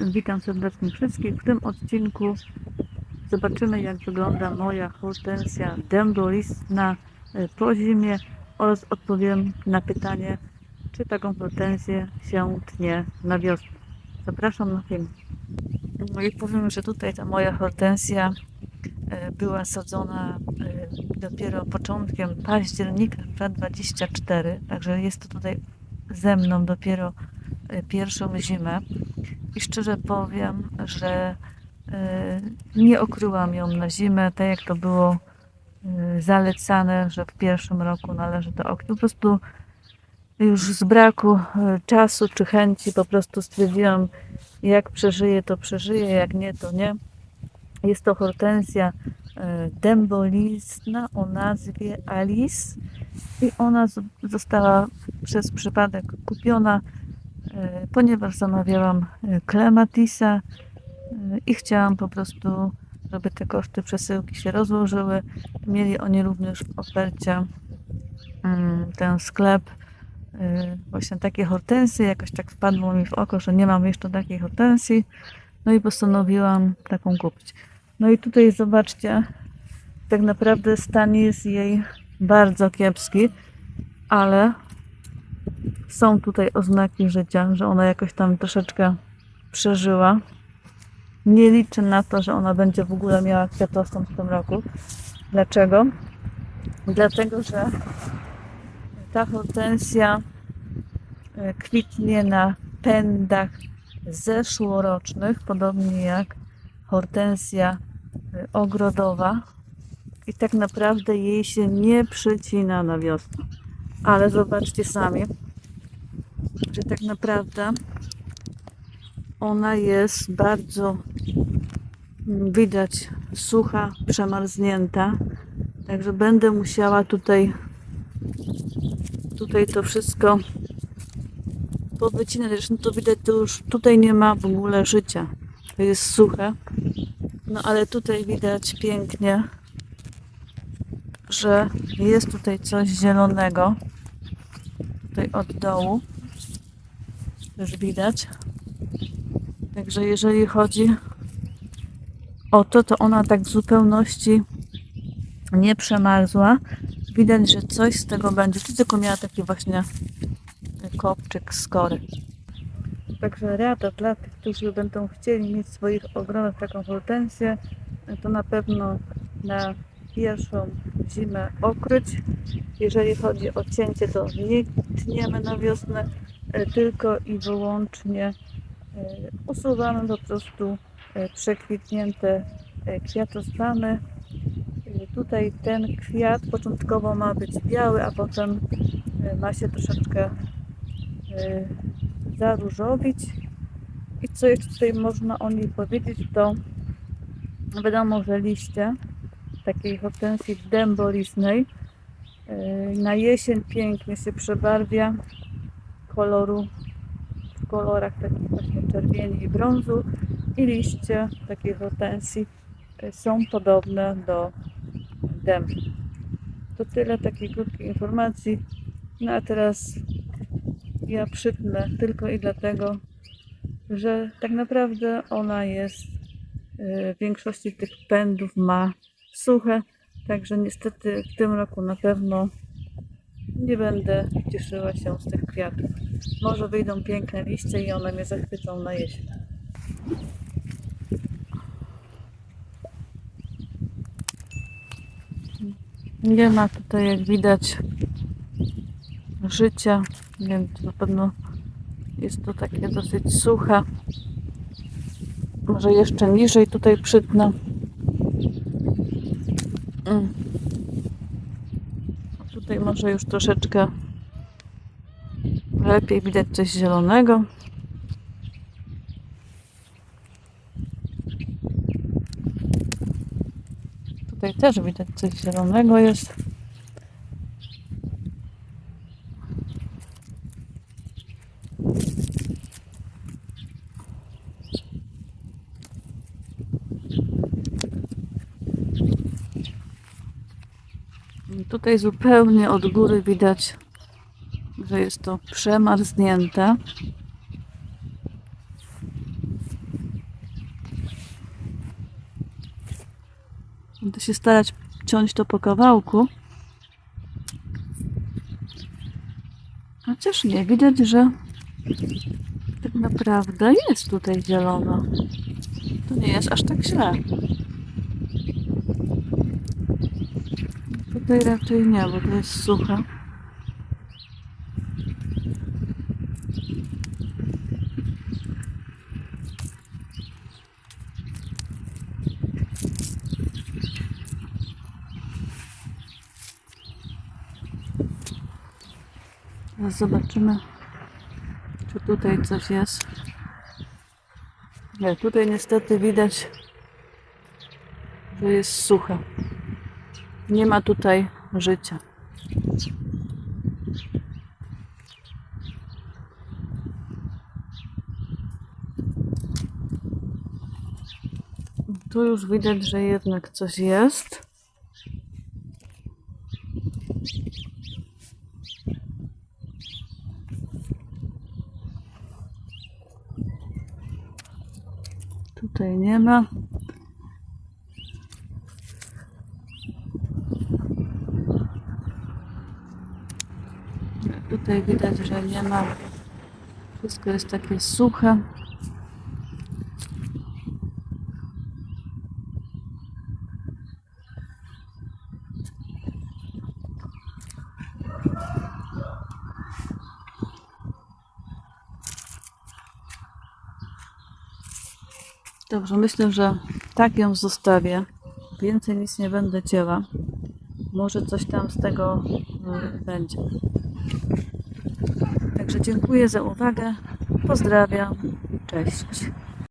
Witam serdecznie wszystkich. W tym odcinku zobaczymy jak wygląda moja hortensja dębolistna e, po zimie oraz odpowiem na pytanie, czy taką hortensję się tnie na wiosnę. Zapraszam na film. No i powiem, że tutaj ta moja hortensja e, była sadzona e, dopiero początkiem października 2024, także jest to tutaj ze mną dopiero pierwszą zimę. I szczerze powiem, że e, nie okryłam ją na zimę, tak jak to było e, zalecane, że w pierwszym roku należy to okryć. Po prostu już z braku e, czasu czy chęci po prostu stwierdziłam, jak przeżyję, to przeżyję, jak nie, to nie. Jest to hortensja dębolistna o nazwie Alice i ona została przez przypadek kupiona, ponieważ zamawiałam e, Clematisa e, i chciałam po prostu, żeby te koszty przesyłki się rozłożyły. Mieli oni również w ofercie mm, ten sklep e, właśnie takie hortensje. Jakoś tak wpadło mi w oko, że nie mam jeszcze takiej hortensji. No i postanowiłam taką kupić. No i tutaj zobaczcie, tak naprawdę stan jest jej bardzo kiepski, ale są tutaj oznaki życia, że ona jakoś tam troszeczkę przeżyła. Nie liczę na to, że ona będzie w ogóle miała kwiatostąp w tym roku. Dlaczego? Dlatego, że ta hortensja e, kwitnie na pędach zeszłorocznych, podobnie jak hortensja y, ogrodowa i tak naprawdę jej się nie przycina na wiosnę. Ale zobaczcie sami, że tak naprawdę ona jest bardzo mm, widać sucha, przemarznięta. Także będę musiała tutaj tutaj to wszystko powycinać. Zresztą to widać, to już tutaj nie ma w ogóle życia. To jest suche. No ale tutaj widać pięknie, że jest tutaj coś zielonego. Tutaj od dołu. Też widać. Także jeżeli chodzi o to, to ona tak w zupełności nie przemarzła. Widać, że coś z tego będzie. Tu tylko miała taki właśnie kopczyk skory. Także rada dla tych, którzy będą chcieli mieć w swoich ogrodach taką hortensję, to na pewno na pierwszą zimę okryć. Jeżeli chodzi o cięcie, to nie tniemy na wiosnę, tylko i wyłącznie e, usuwamy po prostu e, przekwitnięte e, kwiatostany. E, Tutaj ten kwiat początkowo ma być biały, a potem e, ma się troszeczkę e, zaróżowić. I co jeszcze tutaj można o niej powiedzieć, to wiadomo, że liście takiej hortensji dębolistnej yy, na jesień pięknie się przebarwia koloru w kolorach takich właśnie czerwieni i brązu i liście takiej hortensji są podobne do dębu. To tyle takiej krótkiej informacji. No a teraz ja przytnę tylko i dlatego, że tak naprawdę ona jest y, w większości tych pędów ma suche, także niestety w tym roku na pewno nie będę cieszyła się z tych kwiatów. Może wyjdą piękne liście i one mnie zachwycą na jesień. Nie ma tutaj jak widać życia, więc na pewno jest to takie dosyć suche. Może jeszcze niżej tutaj przytnę. Mm. Tutaj może już troszeczkę lepiej widać coś zielonego. Tutaj też widać coś zielonego jest. Tutaj zupełnie od góry widać, że jest to przemarznięte. Będę się starać ciąć to po kawałku. Chociaż nie, widać, że tak naprawdę jest tutaj zielono. To nie jest aż tak źle. Tutaj raczej nie, bo to jest suche. Zobaczymy, czy tutaj coś jest. Nie, tutaj niestety widać, że jest suche. Nie ma tutaj życia. Tu już widać, że jednak coś jest. Tutaj nie ma. Tutaj widać, że nie ma. Wszystko jest takie suche. Dobrze, myślę, że tak ją zostawię. Więcej nic nie będę cięła. Może coś tam z tego y, będzie. Także dziękuję za uwagę. Pozdrawiam. Cześć.